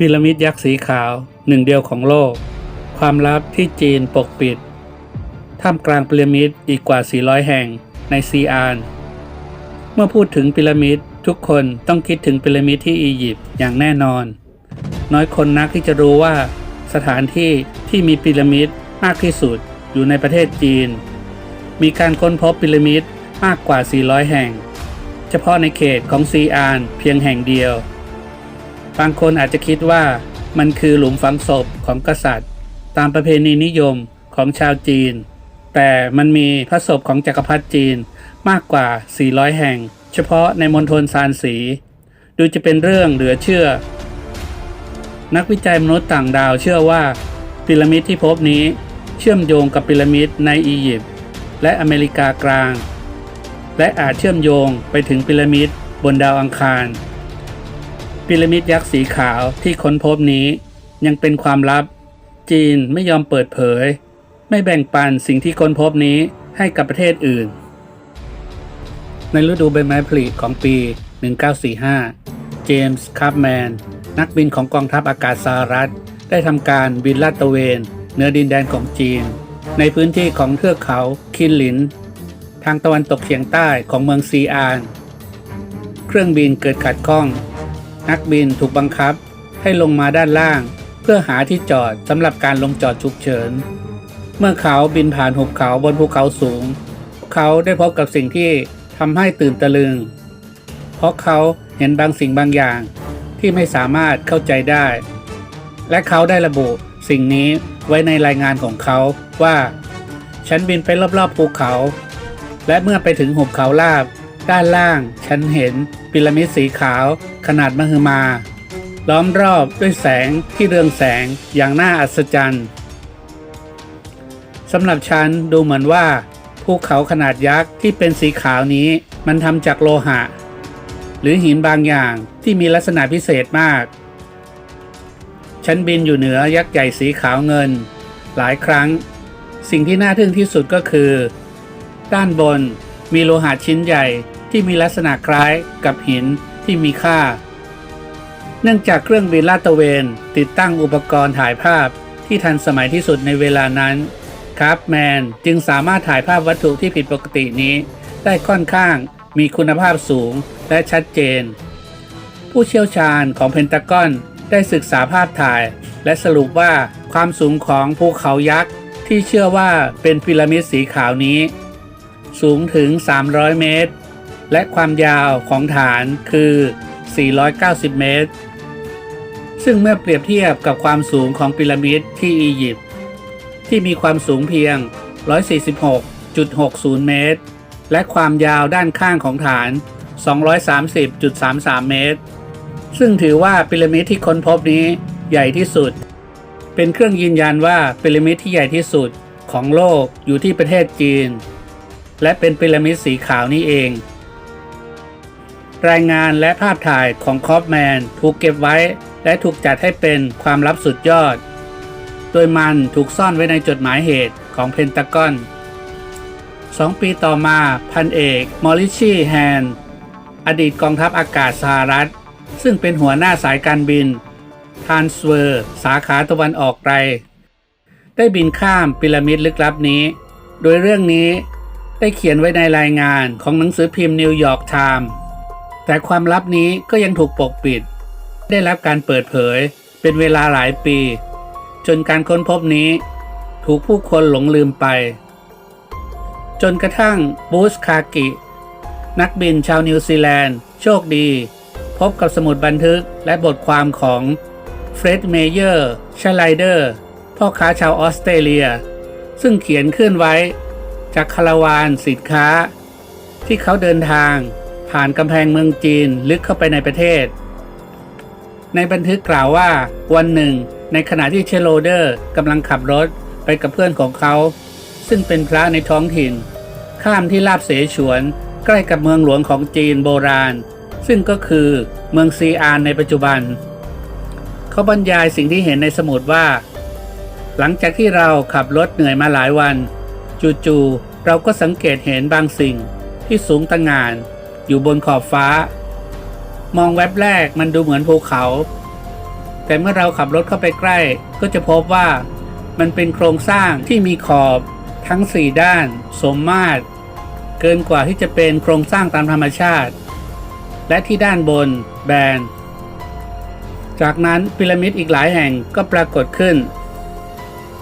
พีระมิดยักษ์สีขาวหนึ่งเดียวของโลก ความลับที่จีนปกปิด ท่ามกลางพีระมิดอีกกว่า 400 แห่งในซีอาน เมื่อพูดถึงพีระมิดทุกคนต้องคิดถึงพีระมิดที่อียิปต์อย่างแน่นอน น้อยคนนักที่จะรู้ว่า สถานที่ที่มีพีระมิดมากที่สุดอยู่ในประเทศจีน มีการค้นพบพีระมิดมากกว่า 400 แห่ง เฉพาะในเขตของซีอานเพียงแห่งเดียว บางคนอาจจะคิดว่ามันคือหลุมฝังศพของกษัตริย์ ตามประเพณีนิยมของชาวจีน แต่มันมีพระศพของจักรพรรดิจีนมากกว่า 400 แห่ง เฉพาะในมณฑลซานสี ดูจะเป็นเรื่องเหลือเชื่อ นักวิจัยมนุษย์ต่างดาวเชื่อว่าพีระมิดที่พบนี้ เชื่อมโยงกับพีระมิดในอียิปต์และอเมริกากลาง และอาจเชื่อมโยงไปถึงพีระมิดบนดาวอังคาร พีระมิดยักษ์สีขาวที่ค้นพบนี้ ยังเป็นความลับ จีนไม่ยอมเปิดเผย ไม่แบ่งปันสิ่งที่ค้นพบนี้ให้กับประเทศอื่น ในฤดูใบไม้ผลิของปี 1945 เจมส์คาร์แมน นักบินของกองทัพอากาศสหรัฐ ได้ทำการบินลาดตระเวนเหนือดินแดนของจีน ในพื้นที่ของเทือกเขาคินหลิน ทางตะวันตกเฉียงใต้ของเมืองซีอาน เครื่องบินเกิดขัดข้อง นักบินถูกบังคับให้ลงมาด้านล่าง เพื่อหาที่จอดสำหรับการลงจอดฉุกเฉิน เมื่อเขาบินผ่านหุบเขาบนภูเขาสูง เขาได้พบกับสิ่งที่ทำให้ตื่นตะลึง เพราะเขาเห็นบางสิ่งบางอย่างที่ไม่สามารถเข้าใจได้ และเขาได้ระบุสิ่งนี้ไว้ในรายงานของเขาว่า ฉันบินไปรอบๆภูเขา และเมื่อไปถึงหุบเขาลาบ ด้านล่าง ฉันเห็นพีระมิดสีขาวขนาดมหึมา ล้อมรอบด้วยแสงที่เรืองแสงอย่างน่าอัศจรรย์สำหรับฉันดูเหมือนว่าภูเขาขนาดยักษ์ที่เป็นสีขาวนี้มันทำจากโลหะ หรือหินบางอย่างที่มีลักษณะพิเศษมากฉันบินอยู่เหนือยักษ์ใหญ่สีขาวเงิน หลายครั้ง สิ่งที่น่าทึ่งที่สุดก็คือ ด้านบน มีโลหะชิ้นใหญ่ที่มีลักษณะคล้ายกับหินที่มีค่า เนื่องจากเครื่องบินลาดตระเวนติดตั้งอุปกรณ์ถ่ายภาพที่ทันสมัยที่สุดในเวลานั้นครับแมนจึงสามารถถ่ายภาพวัตถุที่ผิดปกตินี้ ได้ค่อนข้างมีคุณภาพสูงและชัดเจน ผู้เชี่ยวชาญของเพนตากอนได้ศึกษาภาพถ่าย และสรุปว่าความสูงของภูเขายักษ์ที่เชื่อว่าเป็นพีระมิดสีขาวนี้ สูงถึง 300 เมตร และความยาวของฐานคือ 490 เมตร ซึ่งเมื่อเปรียบเทียบกับความสูงของพีระมิดที่อียิปต์ที่มีความสูงเพียง 146.60 เมตร และความยาวด้านข้างของฐาน 230.33 เมตร ซึ่งถือว่าพีระมิดที่ค้นพบนี้ใหญ่ที่สุด เป็นเครื่องยืนยันว่าพีระมิดที่ใหญ่ที่สุดของโลกอยู่ที่ประเทศจีน และเป็นพีระมิดสีขาวนี้เอง รายงานและภาพถ่ายของคอฟแมนถูกเก็บไว้ และถูกจัดให้เป็นความลับสุดยอด โดยมันถูกซ่อนไว้ในจดหมายเหตุของเพนตากอนสองปีต่อมาพันเอกมอริชีแฮน อดีตกองทัพอากาศสหรัฐ ซึ่งเป็นหัวหน้าสายการบินทานสเวอร์ สาขาตะวันออกไกล ได้บินข้ามพีระมิดลึกลับนี้ โดยเรื่องนี้ ได้เขียนไว้ในรายงานของหนังสือพิมพ์นิวยอร์กไทม์แต่ความลับนี้ก็ยังถูกปกปิด ได้รับการเปิดเผยเป็นเวลาหลายปี จนการค้นพบนี้ ถูกผู้คนหลงลืมไป จนกระทั่งบูสคากิ นักบินชาวนิวซีแลนด์ โชคดี พบกับสมุดบันทึกและบทความของเฟร็ดเมเยอร์ชไลเดอร์พ่อค้าชาวออสเตรเลีย ซึ่งเขียนขึ้นไว้ จากคาราวานสินค้า ที่เขาเดินทางผ่านกำแพงเมืองจีนลึกเข้าไปในประเทศ ในบันทึกกล่าวว่าวันหนึ่ง ในขณะที่เชโลเดอร์กำลังขับรถไปกับเพื่อนของเขา ซึ่งเป็นพระในท้องถิ่น ข้ามที่ลาบเสฉวนใกล้กับเมืองหลวงของจีนโบราณ ซึ่งก็คือเมืองซีอานในปัจจุบัน เขาบรรยายสิ่งที่เห็นในสมุดว่า หลังจากที่เราขับรถเหนื่อยมาหลายวัน จู่ๆเราก็สังเกตเห็นบางสิ่งที่สูงตะงาน อยู่บนขอบฟ้า มองแวบแรกมันดูเหมือนภูเขาแแต่เมื่อเราขับรถเข้าไปใกล้ก็จะพบว่ามันเป็นโครงสร้างที่มีขอบทั้ง4ด้าน สมมาตร เกินกว่าที่จะเป็นโครงสร้างตามธรรมชาติ และที่ด้านบนแบน จากนั้นพีระมิดอีกหลายแห่งก็ปรากฏขึ้น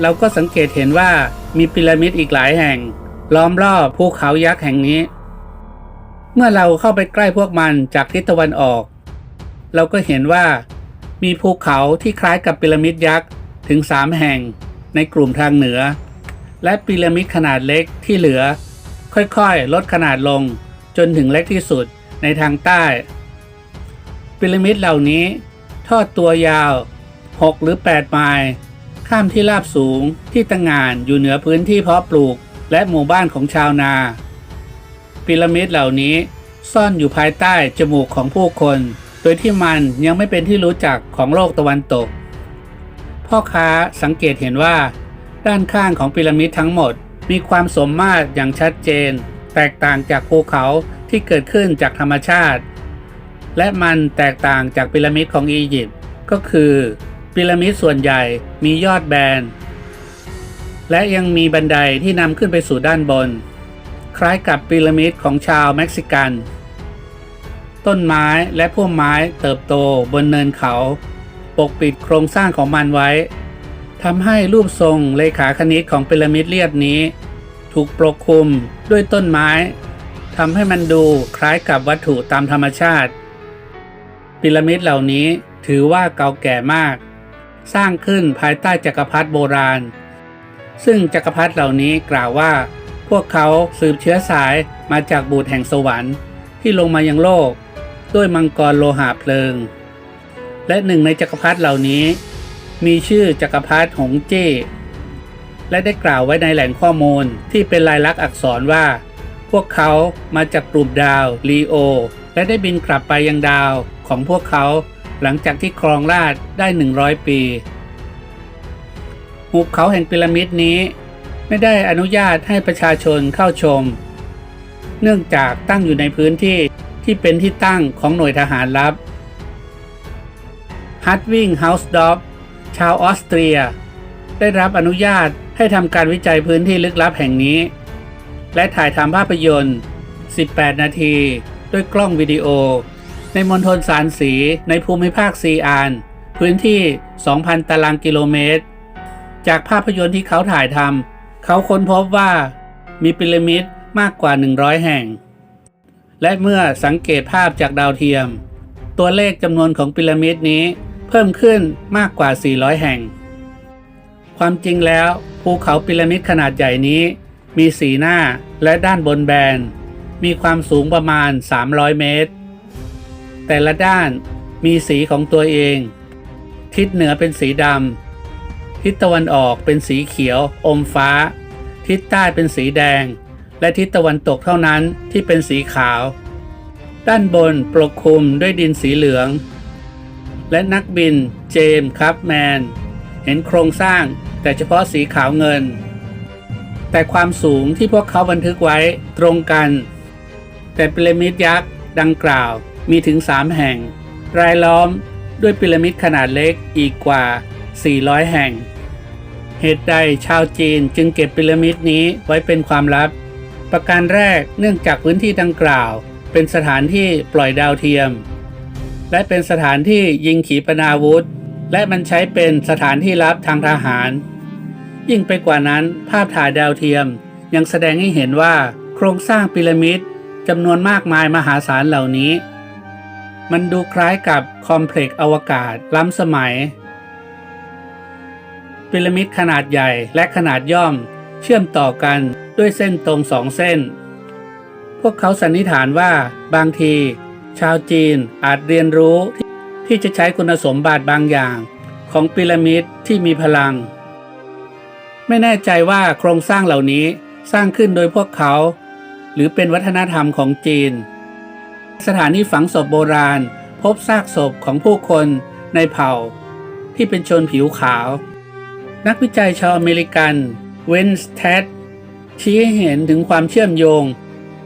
เราก็สังเกตเห็นว่า มีพีระมิดอีกหลายแห่ง ล้อมรอบภูเขายักษ์แห่งนี้ เมื่อเราเข้าไปใกล้พวกมันจากทิศตะวันออก เราก็เห็นว่ามีภูเขาที่คล้ายกับพีระมิดยักษ์ถึง 3 แห่งในกลุ่มทางเหนือ และพีระมิดขนาดเล็กที่เหลือ ค่อยๆ ลดขนาดลงจนถึงเล็กที่สุดในทางใต้พีระมิดเหล่านี้ทอดตัวยาว 6 หรือ 8 ไมล์ ข้ามที่ราบสูงที่ตั้งงานอยู่เหนือพื้นที่เพาะปลูก และหมู่บ้านของชาวนา พีระมิดเหล่านี้ซ่อนอยู่ภายใต้จมูกของผู้คน โดยที่มันยังไม่เป็นที่รู้จักของโลกตะวันตก พ่อค้าสังเกตเห็นว่า ด้านข้างของพีระมิดทั้งหมด มีความสมมาตรอย่างชัดเจน แตกต่างจากภูเขาที่เกิดขึ้นจากธรรมชาติ และมันแตกต่างจากพีระมิดของอียิปต์ก็คือ พีระมิดส่วนใหญ่มียอดแบน และยังมีบันไดที่นำขึ้นไปสู่ด้านบน คล้ายกับพีระมิดของชาวเม็กซิกัน ต้นไม้และพุ่มไม้เติบโตบนเนินเขา ปกปิดโครงสร้างของมันไว้ทำให้รูปทรงเลขาคณิตของพีระมิดเรียบนี้ ถูกปกคลุมด้วยต้นไม้ทำให้มันดูคล้ายกับวัตถุตามธรรมชาติพีระมิดเหล่านี้ถือว่าเก่าแก่มาก สร้างขึ้นภายใต้จักรพรรดิโบราณ ซึ่งจักรพรรดิเหล่านี้กล่าวว่า พวกเขาสืบเชื้อสายมาจากบูตรแห่งสวรรค์ ที่ลงมายังโลก ด้วยมังกรโลหะเพลิง และหนึ่งในจักรพรรดิเหล่านี้ มีชื่อจักรพรรดิหงเจ้และได้กล่าวไว้ในแหล่งข้อมูลที่เป็นลายลักษณ์อักษรว่า พวกเขามาจากกลุ่มดาวลีโอ และได้บินกลับไปยังดาวของพวกเขา หลังจากที่ครองราชได้ 100 ปีหุบเขาแห่งพีระมิดนี้ไม่ได้อนุญาตให้ประชาชนเข้าชม เนื่องจากตั้งอยู่ในพื้นที่ที่เป็นที่ตั้งของหน่วยทหารลับฮัตวิงเฮาส์ดอฟชาวออสเตรีย ได้รับอนุญาตให้ทำการวิจัยพื้นที่ลึกลับแห่งนี้ และถ่ายทำภาพยนตร์ 18 นาที ด้วยกล้องวิดีโอ ในมณฑลสารสี ในภูมิภาคซีอาน พื้นที่ 2,000 ตารางกิโลเมตร จากภาพยนตร์ที่เขาถ่ายทำเขาค้นพบว่ามีพีระมิดมากกว่า 100 แห่ง และเมื่อสังเกตภาพจากดาวเทียม ตัวเลขจำนวนของพีระมิดนี้เพิ่มขึ้นมากกว่า 400 แห่ง ความจริงแล้วภูเขาพีระมิดขนาดใหญ่นี้ มีสีหน้าและด้านบนแบน มีความสูงประมาณ 300 เมตร แต่ละด้านมีสีของตัวเอง ทิศเหนือเป็นสีดำ ทิศตะวันออกเป็นสีเขียว อมฟ้า ทิศใต้เป็นสีแดง และทิศตะวันตกเท่านั้นที่เป็นสีขาว ด้านบนปกคลุมด้วยดินสีเหลือง และนักบินเจมส์คัพแมน เห็นโครงสร้างแต่เฉพาะสีขาวเงิน แต่ความสูงที่พวกเขาบันทึกไว้ตรงกัน แต่พีระมิดยักษ์ดังกล่าว มีถึง 3 แห่ง รายล้อมด้วยพีระมิดขนาดเล็กอีกกว่า 400 แห่ง เหตุใดชาวจีนจึงเก็บพีระมิดนี้ไว้เป็นความลับ ประการแรกเนื่องจากพื้นที่ดังกล่าว เป็นสถานที่ปล่อยดาวเทียม และเป็นสถานที่ยิงขีปนาวุธ และมันใช้เป็นสถานที่ลับทางทหาร ยิ่งไปกว่านั้นภาพถ่ายดาวเทียมยังแสดงให้เห็นว่าโครงสร้างพีระมิดจำนวนมากมายมหาศาลเหล่านี้ มันดูคล้ายกับคอมเพล็กซ์อวกาศล้ำสมัย พีระมิดขนาดใหญ่และขนาดย่อมเชื่อมต่อกันด้วยเส้นตรงสองเส้น พวกเขาสันนิษฐานว่าบางที ชาวจีนอาจเรียนรู้ที่จะใช้คุณสมบัติบางอย่างของพีระมิดที่มีพลัง ไม่แน่ใจว่าโครงสร้างเหล่านี้สร้างขึ้นโดยพวกเขา หรือเป็นวัฒนธรรมของจีน สถานีฝังศพโบราณ พบซากศพของผู้คนในเผ่า ที่เป็นชนผิวขาว นักวิจัยชาวอเมริกัน เวนสแทดชี้ให้เห็นถึงความเชื่อมโยง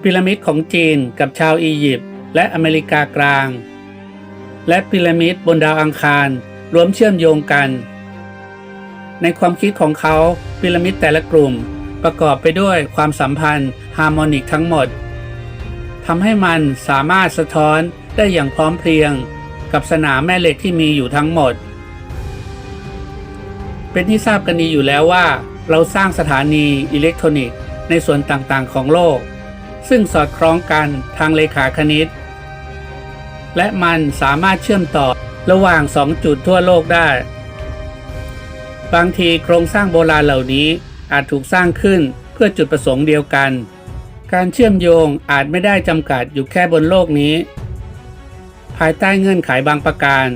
พีระมิดของจีนกับชาวอียิปต์และอเมริกากลาง และพีระมิดบนดาวอังคารรวมเชื่อมโยงกัน ในความคิดของเขาพีระมิดแต่ละกลุ่มประกอบไปด้วยความสัมพันธ์ฮาร์โมนิกทั้งหมด ทำให้มันสามารถสะท้อนได้อย่างพร้อมเพรียง กับสนามแม่เหล็กที่มีอยู่ทั้งหมด เป็นที่ทราบกันดีอยู่แล้วว่า เราสร้างสถานีอิเล็กทรอนิกส์ในส่วนต่างๆ ของโลก ซึ่งสอดคล้องกันทางเลขาคณิต และมันสามารถเชื่อมต่อระหว่าง 2 จุดทั่วโลกได้ บางทีโครงสร้างโบราณเหล่านี้อาจถูกสร้างขึ้นเพื่อจุดประสงค์เดียวกัน การเชื่อมโยงอาจไม่ได้จำกัดอยู่แค่บนโลกนี้ ภายใต้เงื่อนไขบางประการ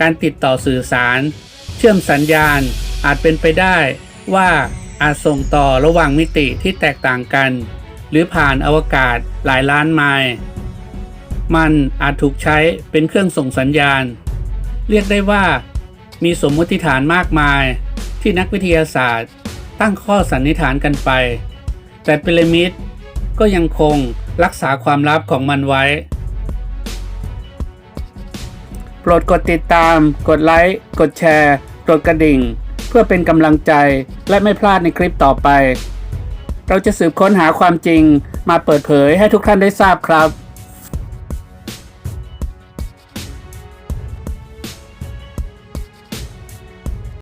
การติดต่อสื่อสาร เชื่อมสัญญาณอาจเป็นไปได้ว่าอาจส่งต่อระหว่างมิติที่แตกต่างกัน หรือผ่านอวกาศหลายล้านไมล์มันอาจถูกใช้เป็นเครื่องส่งสัญญาณ เรียกได้ว่ามีสมมติฐานมากมายที่นักวิทยาศาสตร์ ตั้งข้อสันนิษฐานกันไป แต่พีระมิด ก็ยังคงรักษาความลับของมันไว้ โปรดกดติดตาม กดไลค์ กดแชร์ กดกระดิ่ง เพื่อเป็นกำลังใจและไม่พลาดในคลิปต่อไป เราจะสืบค้นหาความจริงมาเปิดเผยให้ทุกท่านได้ทราบครับ